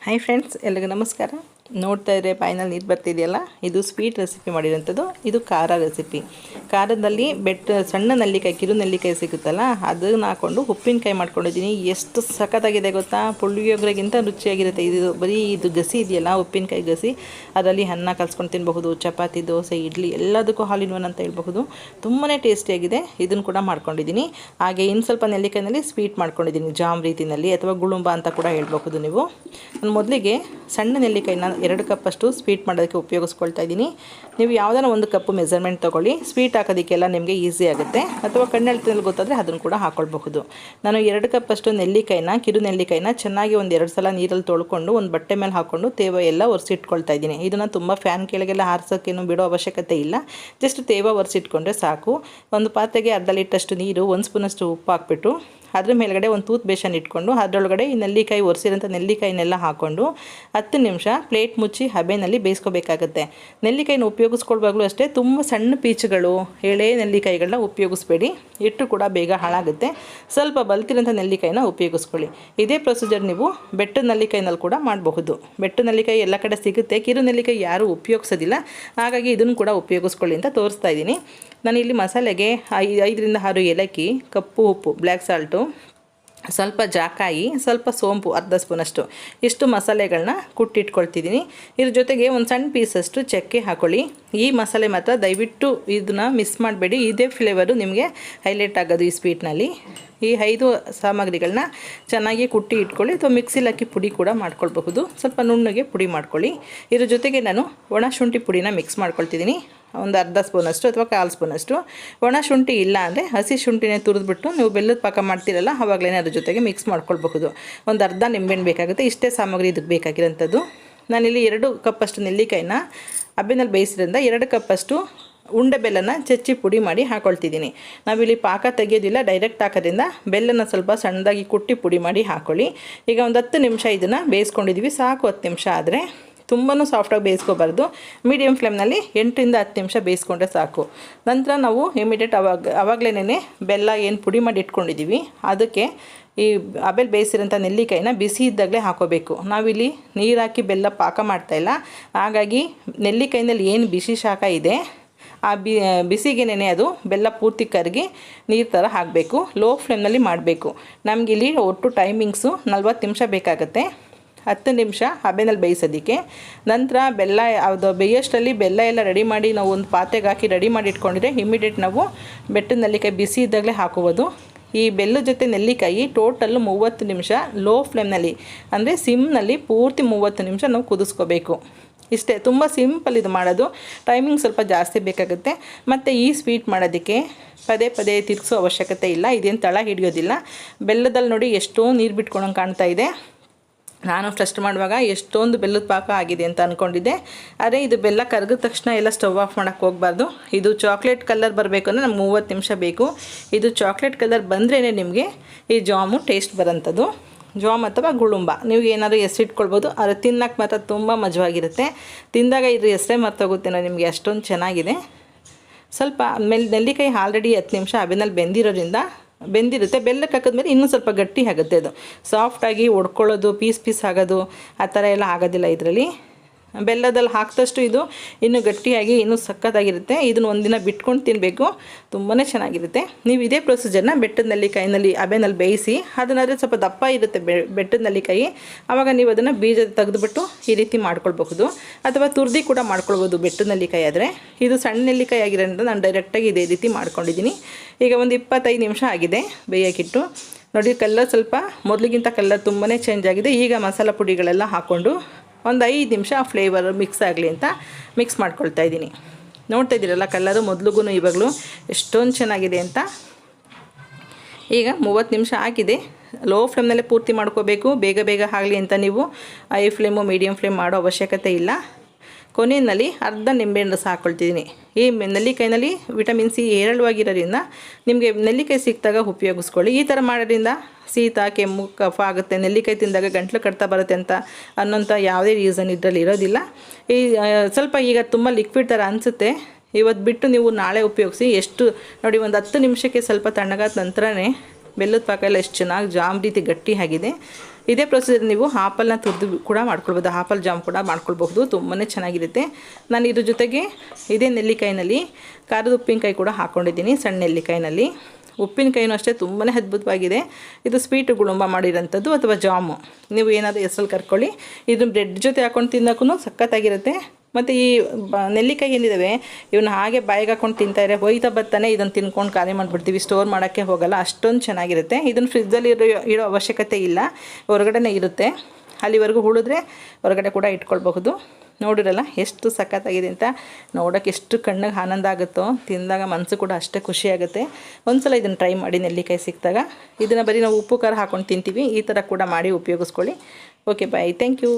Hi friends ಎಲ್ರಿಗೂ ನಮಸ್ಕಾರ ನೋಡ್ತಾ ಇದ್ರೆ ಬಾಯಿನಲ್ಲಿ ನೀರು ಬರ್ತಿದೆಯಲ್ಲ? ಇದು ಸ್ವೀಟ್ ರೆಸಿಪಿ ಮಾಡಿರೋಂಥದ್ದು. ಇದು ಖಾರ ರೆಸಿಪಿ ಖಾರದಲ್ಲಿ ಬೆಟ್ಟ, ಸಣ್ಣ ನೆಲ್ಲಿಕಾಯಿ, ಕಿರು ನೆಲ್ಲಿಕಾಯಿ ಸಿಗುತ್ತಲ್ಲ, ಅದನ್ನು ಹಾಕ್ಕೊಂಡು ಉಪ್ಪಿನಕಾಯಿ ಮಾಡ್ಕೊಂಡಿದ್ದೀನಿ. ಎಷ್ಟು ಸಖತ್ತಾಗಿದೆ ಗೊತ್ತಾ? ಪುಳಿಯೋಗರೆಗಿಂತ ರುಚಿಯಾಗಿರುತ್ತೆ. ಇದು ಬರೀ ಇದು ಗಸಿ ಇದೆಯಲ್ಲ, ಉಪ್ಪಿನಕಾಯಿ ಗಸಿ. ಅದರಲ್ಲಿ ಅನ್ನ ಕಲ್ಸ್ಕೊಂಡು ತಿನ್ನಬಹುದು ಚಪಾತಿ, ದೋಸೆ, ಇಡ್ಲಿ, ಎಲ್ಲದಕ್ಕೂ ಹಾಲಿನ ಒನ್ ಅಂತ ಹೇಳ್ಬಹುದು. ತುಂಬಾ ಟೇಸ್ಟಿಯಾಗಿದೆ. ಇದನ್ನು ಕೂಡ ಮಾಡ್ಕೊಂಡಿದ್ದೀನಿ. ಹಾಗೆ ಇನ್ನು ಸ್ವಲ್ಪ ನೆಲ್ಲಿಕಾಯಿನಲ್ಲಿ ಸ್ವೀಟ್ ಮಾಡ್ಕೊಂಡಿದ್ದೀನಿ ಜಾಮ್ ರೀತಿಯಲ್ಲಿ, ಅಥವಾ ಗುಳುಂಬ ಅಂತ ಕೂಡ ಹೇಳ್ಬಹುದು ನೀವು. ನಾನು ಮೊದಲಿಗೆ ಸಣ್ಣ ನೆಲ್ಲಿಕಾಯಿನ ಎರಡು ಕಪ್ಪಷ್ಟು ಸ್ವೀಟ್ ಮಾಡೋದಕ್ಕೆ ಉಪಯೋಗಿಸ್ಕೊಳ್ತಾ ಇದ್ದೀನಿ. ನೀವು ಯಾವುದಾರ ಒಂದು ಕಪ್ಪು ಮೆಸರ್ಮೆಂಟ್ ತೊಗೊಳ್ಳಿ. ಸ್ವೀಟ್ ಹಾಕೋದಕ್ಕೆಲ್ಲ ನಿಮಗೆ ಈಸಿ ಆಗುತ್ತೆ. ಅಥವಾ ಕಣ್ಣೆಳ್ತಿನಲ್ಲಿ ಗೊತ್ತಾದರೆ ಅದನ್ನು ಕೂಡ ಹಾಕ್ಕೊಳ್ಬಹುದು ನಾನು ಎರಡು ಕಪ್ಪಷ್ಟು ನೆಲ್ಲಿಕಾಯಿನ, ಕಿರು ನೆಲ್ಲಿಕಾಯಿನ ಚೆನ್ನಾಗಿ ಒಂದು ಎರಡು ಸಲ ನೀರಲ್ಲಿ ತೊಳ್ಕೊಂಡು, ಒಂದು ಬಟ್ಟೆ ಮೇಲೆ ಹಾಕ್ಕೊಂಡು ತೇವ ಎಲ್ಲ ಒರೆಸಿಟ್ಕೊಳ್ತಾ ಇದ್ದೀನಿ. ಇದನ್ನು ತುಂಬ ಫ್ಯಾನ್ ಕೆಳಗೆಲ್ಲ ಹಾರಿಸೋಕ್ಕೇನು ಬಿಡೋ ಅವಶ್ಯಕತೆ ಇಲ್ಲ. ಜಸ್ಟ್ ತೇವ ಒರೆಸಿಟ್ಕೊಂಡ್ರೆ ಸಾಕು. ಒಂದು ಪಾತ್ರೆಗೆ ಅರ್ಧ ಲೀಟರ್ಷ್ಟು ನೀರು, ಒಂದು ಸ್ಪೂನಷ್ಟು ಉಪ್ಪು ಹಾಕ್ಬಿಟ್ಟು, ಅದ್ರ ಮೇಲ್ಗಡೆ ಒಂದು ತೂತ್ ಬೇಷನ್ ಇಟ್ಕೊಂಡು, ಅದರೊಳಗಡೆ ಈ ನೆಲ್ಲಿಕಾಯಿ ಒರೆಸಿರೋಂಥ ನೆಲ್ಲಿಕಾಯಿನೆಲ್ಲ ಹಾಕ್ಕೊಂಡು ಹತ್ತು ನಿಮಿಷ ಪ್ಲೇಟ್ ಮುಚ್ಚಿ ಹಬೆನಲ್ಲಿ ಬೇಯಿಸ್ಕೋಬೇಕಾಗತ್ತೆ. ನೆಲ್ಲಿಕಾಯಿನ ಉಪಯೋಗಿಸ್ಕೊಳ್ವಾಗಲೂ ಅಷ್ಟೇ ತುಂಬ ಸಣ್ಣ ಪೀಚುಗಳು ಎಳೆ ನೆಲ್ಲಿಕಾಯಿಗಳನ್ನ ಉಪಯೋಗಿಸ್ಬೇಡಿ. ಇಟ್ಟು ಕೂಡ ಬೇಗ ಹಾಳಾಗುತ್ತೆ. ಸ್ವಲ್ಪ ಬಲ್ತಿರೋಂಥ ನೆಲ್ಲಿಕಾಯಿನ ಉಪಯೋಗಿಸ್ಕೊಳ್ಳಿ. ಇದೇ ಪ್ರೊಸೀಜರ್ ನೀವು ಬೆಟ್ಟದ ನೆಲ್ಲಿಕಾಯಿನಲ್ಲಿ ಕೂಡ ಮಾಡಬಹುದು. ಬೆಟ್ಟ ನೆಲ್ಲಿಕಾಯಿ ಎಲ್ಲ ಕಡೆ ಸಿಗುತ್ತೆ. ಕಿರು ನೆಲ್ಲಿಕಾಯಿ ಯಾರೂ ಉಪಯೋಗಿಸೋದಿಲ್ಲ. ಹಾಗಾಗಿ ಇದನ್ನು ಕೂಡ ಉಪಯೋಗಿಸ್ಕೊಳ್ಳಿ ಅಂತ ತೋರಿಸ್ತಾ ಇದ್ದೀನಿ. ನಾನು ನಾನಿಲ್ಲಿ ಮಸಾಲೆಗೆ ಐ ಐದರಿಂದ ಆರು ಏಲಕ್ಕಿ, ಕಪ್ಪು ಉಪ್ಪು, ಬ್ಲ್ಯಾಕ್ ಸಾಲ್ಟು ಸ್ವಲ್ಪ ಜಾಕಾಯಿ, ಸ್ವಲ್ಪ ಸೋಂಪು, ಅರ್ಧ ಸ್ಪೂನಷ್ಟು. ಇಷ್ಟು ಮಸಾಲೆಗಳನ್ನ ಕುಟ್ಟಿಟ್ಕೊಳ್ತಿದ್ದೀನಿ ಇದ್ರ ಜೊತೆಗೆ ಒಂದು ಸಣ್ಣ ಪೀಸಷ್ಟು ಚಕ್ಕೆ ಹಾಕೊಳ್ಳಿ. ಈ ಮಸಾಲೆ ಮಾತ್ರ ದಯವಿಟ್ಟು ಇದನ್ನ ಮಿಸ್ ಮಾಡಬೇಡಿ. ಇದೇ ಫ್ಲೇವರು ನಿಮಗೆ ಹೈಲೈಟ್ ಆಗೋದು ಈ ಸ್ವೀಟ್ನಲ್ಲಿ. ಈ ಐದು ಸಾಮಗ್ರಿಗಳನ್ನ ಚೆನ್ನಾಗಿ ಕುಟ್ಟಿ ಇಟ್ಕೊಳ್ಳಿ. ಅಥವಾ ಮಿಕ್ಸಿಲಿ ಹಾಕಿ ಪುಡಿ ಕೂಡ ಮಾಡ್ಕೊಳ್ಬಹುದು. ಸ್ವಲ್ಪ ನುಣ್ಣಗೆ ಪುಡಿ ಮಾಡ್ಕೊಳ್ಳಿ. ಇದ್ರ ಜೊತೆಗೆ ನಾನು ಒಣ ಶುಂಠಿ ಪುಡಿನ ಮಿಕ್ಸ್ ಮಾಡ್ಕೊಳ್ತಿದ್ದೀನಿ ಒಂದು ಅರ್ಧ ಸ್ಪೂನಷ್ಟು ಅಥವಾ ಕಾಲು ಸ್ಪೂನಷ್ಟು. ಒಣ ಶುಂಠಿ ಇಲ್ಲ ಅಂದರೆ ಹಸಿ ಶುಂಠಿನೇ ತುರಿದ್ಬಿಟ್ಟು ನೀವು ಬೆಲ್ಲದ ಪಾಕ ಮಾಡ್ತೀರಲ್ಲ ಆವಾಗಲೇ ಅದ್ರ ಜೊತೆಗೆ ಮಿಕ್ಸ್ ಮಾಡ್ಕೊಳ್ಬಹುದು. ಒಂದು ಅರ್ಧ ನಿಂಬೆಹಣ್ಣು ಬೇಕಾಗುತ್ತೆ, ಇಷ್ಟೇ ಸಾಮಗ್ರಿ ಇದಕ್ಕೆ ಬೇಕಾಗಿರೋಂಥದ್ದು. ನಾನಿಲ್ಲಿ ಎರಡು ಕಪ್ಪಷ್ಟು ನೆಲ್ಲಿಕಾಯಿನ ಹಬ್ಬಿನಲ್ಲಿ ಬೇಯಿಸಿದ್ರಿಂದ ಎರಡು ಕಪ್ಪಷ್ಟು ಉಂಡೆ ಬೆಲ್ಲನ ಚಚ್ಚಿ ಪುಡಿ ಮಾಡಿ ಹಾಕ್ಕೊಳ್ತಿದ್ದೀನಿ ನಾವಿಲ್ಲಿ ಪಾಕ ತೆಗೆಯೋದಿಲ್ಲ ಡೈರೆಕ್ಟ್ ಹಾಕೋದ್ರಿಂದ ಬೆಲ್ಲನ ಸ್ವಲ್ಪ ಸಣ್ಣದಾಗಿ ಕುಟ್ಟಿ ಪುಡಿ ಮಾಡಿ ಹಾಕ್ಕೊಳ್ಳಿ ಈಗ ಒಂದು ಹತ್ತು ನಿಮಿಷ ಇದನ್ನು ಬೇಯಿಸ್ಕೊಂಡಿದ್ದೀವಿ ಸಾಕು ಹತ್ತು ನಿಮಿಷ ಆದರೆ. ತುಂಬಾ ಸಾಫ್ಟಾಗಿ ಬೇಯಿಸ್ಕೋಬಾರ್ದು. ಮೀಡಿಯಮ್ ಫ್ಲೇಮ್ನಲ್ಲಿ ಎಂಟರಿಂದ ಹತ್ತು ನಿಮಿಷ ಬೇಯಿಸ್ಕೊಂಡ್ರೆ ಸಾಕು. ನಂತರ ನಾವು ಇಮಿಡಿಯೇಟ್ ಅವಾಗ ಅವಾಗಲೇ ಬೆಲ್ಲ ಏನು ಪುಡಿ ಮಾಡಿ ಇಟ್ಕೊಂಡಿದ್ದೀವಿ ಅದಕ್ಕೆ ಈ ಅಬೆಲ್ ಬೇಯಿಸಿರೋಂಥ ನೆಲ್ಲಿಕಾಯಿನ ಬಿಸಿ ಇದ್ದಾಗಲೇ ಹಾಕೋಬೇಕು. ನಾವಿಲ್ಲಿ ನೀರು ಹಾಕಿ ಬೆಲ್ಲ ಪಾಕ ಮಾಡ್ತಾಯಿಲ್ಲ ಹಾಗಾಗಿ ನೆಲ್ಲಿಕಾಯಿನಲ್ಲಿ ಏನು ಬಿಸಿ ಶಾಖ ಇದೆ, ಆ ಬಿ ಬಿಸಿಗೆನೇ ಅದು ಬೆಲ್ಲ ಪೂರ್ತಿ ಕರಗಿ ನೀರು ಥರ ಹಾಕಬೇಕು. ಲೋ ಫ್ಲೇಮ್ನಲ್ಲಿ ಮಾಡಬೇಕು. ನಮಗಿಲ್ಲಿ ಒಟ್ಟು ಟೈಮಿಂಗ್ಸು ನಲ್ವತ್ತು ನಿಮಿಷ ಬೇಕಾಗುತ್ತೆ. ಹತ್ತು ನಿಮಿಷ ಹಬೆನಲ್ಲಿ ಬೇಯಿಸೋದಕ್ಕೆ. ನಂತರ ಬೆಲ್ಲ ಅದು ಬೇಯೋಷ್ಟರಲ್ಲಿ ಬೆಲ್ಲ ಎಲ್ಲ ರೆಡಿ ಮಾಡಿ ನಾವು ಒಂದು ಪಾತ್ರೆಗೆ ಹಾಕಿ ರೆಡಿ ಮಾಡಿ ಇಟ್ಕೊಂಡಿದ್ರೆ ಇಮಿಡಿಯೇಟ್ ನಾವು ಬೆಟ್ಟದ ನೆಲ್ಲಿಕಾಯಿ ಬಿಸಿ ಇದ್ದಾಗಲೇ ಹಾಕೋಬೋದು ಈ ಬೆಲ್ಲದ ಜೊತೆ ನೆಲ್ಲಿಕಾಯಿ ಟೋಟಲ್ಲು ಮೂವತ್ತು ನಿಮಿಷ ಲೋ ಫ್ಲೇಮ್ನಲ್ಲಿ, ಅಂದರೆ ಸಿಮ್ನಲ್ಲಿ ಪೂರ್ತಿ ಮೂವತ್ತು ನಿಮಿಷ ನಾವು ಕುದಿಸ್ಕೋಬೇಕು. ಇಷ್ಟೇ, ತುಂಬ ಸಿಂಪಲ್ ಇದು ಮಾಡೋದು. ಟೈಮಿಂಗ್ ಸ್ವಲ್ಪ ಜಾಸ್ತಿ ಬೇಕಾಗುತ್ತೆ. ಮತ್ತು ಈ ಸ್ವೀಟ್ ಮಾಡೋದಕ್ಕೆ ಪದೇ ಪದೇ ತಿರುಗಿಸೋ ಅವಶ್ಯಕತೆ ಇಲ್ಲ, ಇದೇನು ತಳ ಹಿಡಿಯೋದಿಲ್ಲ. ಬೆಲ್ಲದಲ್ಲಿ ನೋಡಿ ಎಷ್ಟೋ ನೀರು ಬಿಟ್ಕೊಳಂಗೆ ಕಾಣ್ತಾ ಇದೆ. ನಾನು ಫಸ್ಟ್ ಮಾಡುವಾಗ ಎಷ್ಟೊಂದು ಬೆಲ್ಲದ ಪಾಕ ಆಗಿದೆ ಅಂತ ಅಂದ್ಕೊಂಡಿದ್ದೆ ಆದರೆ ಇದು ಬೆಲ್ಲ ಕರಗಿದ ತಕ್ಷಣ ಎಲ್ಲ ಸ್ಟವ್ ಆಫ್ ಮಾಡೋಕ್ಕೆ ಹೋಗಬಾರ್ದು. ಇದು ಚಾಕ್ಲೇಟ್ ಕಲರ್ ಬರಬೇಕು ಅಂದರೆ ನಮ್ಗೆ ಮೂವತ್ತು ನಿಮಿಷ ಬೇಕು. ಇದು ಚಾಕ್ಲೇಟ್ ಕಲರ್ ಬಂದ್ರೇ ನಿಮಗೆ ಈ ಜಾಮು ಟೇಸ್ಟ್ ಬರೋಂಥದ್ದು. ಜಾಮ್ ಅಥವಾ ಗುಳುಂಬ. ನೀವು ಏನಾದರೂ ಹೆಸರಿಟ್ಕೊಳ್ಬೋದು ಆದರೆ ತಿನ್ನಕ್ಕೆ ಮಾತ್ರ ತುಂಬ ಮಜವಾಗಿರುತ್ತೆ. ತಿಂದಾಗ ಇದ್ರ ಹೆಸರೇ ಮರ್ತೋಗುತ್ತೇನೋ ನಿಮಗೆ, ಅಷ್ಟೊಂದು ಚೆನ್ನಾಗಿದೆ. ಸ್ವಲ್ಪ ಮೆಲ್ ನೆಲ್ಲಿಕಾಯಿ ಆಲ್ರೆಡಿ ಹತ್ತು ನಿಮಿಷ ಅಬಿನಲ್ಲಿ ಬೆಂದಿರೋದ್ರಿಂದ ಬೆಂದಿರುತ್ತೆ. ಬೆಲ್ಲಕ್ಕೆ ಹಾಕಿದ್ಮೇಲೆ ಇನ್ನೂ ಸ್ವಲ್ಪ ಗಟ್ಟಿ ಆಗುತ್ತೆ ಅದು. ಸಾಫ್ಟಾಗಿ ಒಡ್ಕೊಳ್ಳೋದು, ಪೀಸ್ ಪೀಸ್ ಆಗೋದು, ಆ ಥರ ಎಲ್ಲ ಆಗೋದಿಲ್ಲ ಇದರಲ್ಲಿ. ಬೆಲ್ಲದಲ್ಲಿ ಹಾಕಿದಷ್ಟು ಇದು ಇನ್ನೂ ಗಟ್ಟಿಯಾಗಿ ಇನ್ನೂ ಸಕ್ಕತ್ತಾಗಿರುತ್ತೆ. ಇದನ್ನು ಒಂದಿನ ಬಿಟ್ಕೊಂಡು ತಿನ್ನಬೇಕು ತುಂಬಾ ಚೆನ್ನಾಗಿರುತ್ತೆ. ನೀವು ಇದೇ ಪ್ರೊಸೀಜರ್ನ ಬೆಟ್ಟದ ನೆಲ್ಲಿಕಾಯಿನಲ್ಲಿ ಅಬೆನಲ್ಲಿ ಬೇಯಿಸಿ, ಅದನ್ನಾದರೆ ಸ್ವಲ್ಪ ದಪ್ಪ ಇರುತ್ತೆ ಬೆಟ್ಟದ ನೆಲ್ಲಿಕಾಯಿ ಆವಾಗ ನೀವು ಅದನ್ನು ಬೀಜ ತೆಗೆದುಬಿಟ್ಟು ಈ ರೀತಿ ಮಾಡ್ಕೊಳ್ಬಹುದು. ಅಥವಾ ತುರ್ದಿ ಕೂಡ ಮಾಡ್ಕೊಳ್ಬೋದು ಬೆಟ್ಟದ ನೆಲ್ಲಿಕಾಯಿ ಆದರೆ. ಇದು ಸಣ್ಣ ನೆಲ್ಲಿಕಾಯಿ ಆಗಿರೋದ್ರಿಂದ ನಾನು ಡೈರೆಕ್ಟಾಗಿ ಇದೇ ರೀತಿ ಮಾಡ್ಕೊಂಡಿದ್ದೀನಿ. ಈಗ ಒಂದು ಇಪ್ಪತ್ತೈದು ನಿಮಿಷ ಆಗಿದೆ ಬೇಯೋಕ್ಕಿಟ್ಟು ನೋಡಿ, ಕಲ್ಲರ್ ಸ್ವಲ್ಪ ಮೊದಲಿಗಿಂತ ಕಲ್ಲರ್ ತುಂಬಾ ಚೇಂಜ್ ಆಗಿದೆ. ಈಗ ಮಸಾಲ ಪುಡಿಗಳೆಲ್ಲ ಹಾಕ್ಕೊಂಡು ಒಂದು ಐದು ನಿಮಿಷ ಫ್ಲೇವರ್ ಮಿಕ್ಸ್ ಆಗಲಿ ಅಂತ ಮಿಕ್ಸ್ ಮಾಡ್ಕೊಳ್ತಾ ಇದ್ದೀನಿ. ನೋಡ್ತಾ ಇದ್ದೀರಲ್ಲ ಕಲ್ಲರು ಮೊದಲಿಗೂ ಇವಾಗಲೂ ಎಷ್ಟೊಂದು ಚೆನ್ನಾಗಿದೆ ಅಂತ. ಈಗ ಮೂವತ್ತು ನಿಮಿಷ ಆಗಿದೆ. ಲೋ ಫ್ಲೇಮ್ನಲ್ಲೇ ಪೂರ್ತಿ ಮಾಡ್ಕೋಬೇಕು. ಬೇಗ ಬೇಗ ಆಗಲಿ ಅಂತ ನೀವು ಐ ಫ್ಲೇಮು ಮೀಡಿಯಮ್ ಫ್ಲೇಮ್ ಮಾಡೋ ಅವಶ್ಯಕತೆ ಇಲ್ಲ. ಕೊನೆಯಲ್ಲಿ ಅರ್ಧ ನಿಂಬೆಹಣ್ಣು ರಸ ಹಾಕ್ಕೊಳ್ತಿದ್ದೀನಿ ಈ ನೆಲ್ಲಿಕಾಯಿನಲ್ಲಿ ವಿಟಮಿನ್ ಸಿ ಹೇರಳವಾಗಿರೋದ್ರಿಂದ ನಿಮಗೆ ನೆಲ್ಲಿಕಾಯಿ ಸಿಕ್ಕಿದಾಗ ಉಪಯೋಗಿಸ್ಕೊಳ್ಳಿ. ಈ ಥರ ಮಾಡೋದ್ರಿಂದ ಶೀತ, ಕೆಮ್ಮು, ಕಫ ಆಗುತ್ತೆ. ನೆಲ್ಲಿಕಾಯಿ ತಿಂದಾಗ ಗಂಟ್ಲು ಕಟ್ತಾ ಬರುತ್ತೆ ಅಂತ ಅನ್ನೋಂಥ ಯಾವುದೇ ರೀಸನ್ ಇದರಲ್ಲಿ ಇರೋದಿಲ್ಲ. ಈ ಸ್ವಲ್ಪ ಈಗ ತುಂಬ ಲಿಕ್ವಿಡ್ ಥರ ಅನಿಸುತ್ತೆ. ಇವತ್ತು ಬಿಟ್ಟು ನೀವು ನಾಳೆ ಉಪಯೋಗಿಸಿ. ಎಷ್ಟು, ನೋಡಿ ಒಂದು ಹತ್ತು ನಿಮಿಷಕ್ಕೆ ಸ್ವಲ್ಪ ತಣ್ಣಗಾದ ನಂತರನೇ ಬೆಲ್ಲದ ಪಾಕ ಎಲ್ಲ ಎಷ್ಟು ಚೆನ್ನಾಗಿ ಜಾಮ್ ರೀತಿ ಗಟ್ಟಿ ಆಗಿದೆ ಇದೇ ಪ್ರೊಸೀಜರ್ ನೀವು ಹಾಪಲ್ನ ತುರಿದು ಕೂಡ ಮಾಡ್ಕೊಳ್ಬೋದು. ಹಾಪಲ್ ಜಾಮ್ ಕೂಡ ಮಾಡ್ಕೊಳ್ಬಹುದು. ತುಂಬಾ ಚೆನ್ನಾಗಿರುತ್ತೆ. ನಾನು ಇದ್ರ ಜೊತೆಗೆ ಇದೇ ನೆಲ್ಲಿಕಾಯಿನಲ್ಲಿ ಖಾರದ ಉಪ್ಪಿನಕಾಯಿ ಕೂಡ ಹಾಕ್ಕೊಂಡಿದ್ದೀನಿ ಸಣ್ಣ ನೆಲ್ಲಿಕಾಯಿನಲ್ಲಿ. ಉಪ್ಪಿನಕಾಯಿನೂ ಅಷ್ಟೇ ತುಂಬಾ ಅದ್ಭುತವಾಗಿದೆ. ಇದು ಸ್ವೀಟ್ ಗುಳುಂಬ ಮಾಡಿರೋಂಥದ್ದು ಅಥವಾ ಜಾಮು. ನೀವು ಏನಾದರೂ ಹೆಸ್ರಲ್ಲಿ ಕರ್ಕೊಳ್ಳಿ. ಇದನ್ನು ಬ್ರೆಡ್ ಜೊತೆ ಹಾಕೊಂಡು ತಿನ್ನೋಕ್ಕೂ ಸಖತ್ತಾಗಿರುತ್ತೆ. ಮತ್ತು ಈ, ಬ, ನೆಲ್ಲಿಕಾಯಿ ಏನಿದ್ದಾವೆ ಇವನ್ನ ಹಾಗೆ ಬಾಯಿಗೆ ಹಾಕೊಂಡು ತಿಂತಾರೆ ಹೋಯ್ತಾ ಬರ್ತಾನೆ ಇದನ್ನು ತಿನ್ಕೊಂಡು ಖಾಲಿ ಮಾಡಿಬಿಡ್ತೀವಿ ಸ್ಟೋರ್ ಮಾಡೋಕ್ಕೆ ಹೋಗಲ್ಲ, ಅಷ್ಟೊಂದು ಚೆನ್ನಾಗಿರುತ್ತೆ. ಇದನ್ನು ಫ್ರಿಜ್ಜಲ್ಲಿ ಇರೋ ಇಡೋ ಅವಶ್ಯಕತೆ ಇಲ್ಲ, ಹೊರಗಡೆನೇ ಇರುತ್ತೆ. ಅಲ್ಲಿವರೆಗೂ ಉಳಿದ್ರೆ ಹೊರಗಡೆ ಕೂಡ ಇಟ್ಕೊಳ್ಬಹುದು. ನೋಡಿರಲ್ಲ, ಎಷ್ಟು ಸಖತ್ತಾಗಿದೆ ಅಂತ ನೋಡೋಕೆ ಎಷ್ಟು ಕಣ್ಣಿಗೆ ಆನಂದ ಆಗುತ್ತೋ, ತಿಂದಾಗ ಮನಸ್ಸು ಕೂಡ ಅಷ್ಟೇ ಖುಷಿಯಾಗುತ್ತೆ ಒಂದ್ಸಲ ಇದನ್ನು ಟ್ರೈ ಮಾಡಿ ನೆಲ್ಲಿಕಾಯಿ ಸಿಕ್ಕಿದಾಗ. ಇದನ್ನು ಬರೀ ನಾವು ಉಪ್ಪು ಖಾರ ಹಾಕ್ಕೊಂಡು ತಿಂತೀವಿ, ಈ ಥರ ಕೂಡ ಮಾಡಿ ಉಪಯೋಗಿಸ್ಕೊಳ್ಳಿ. Okay bye thank you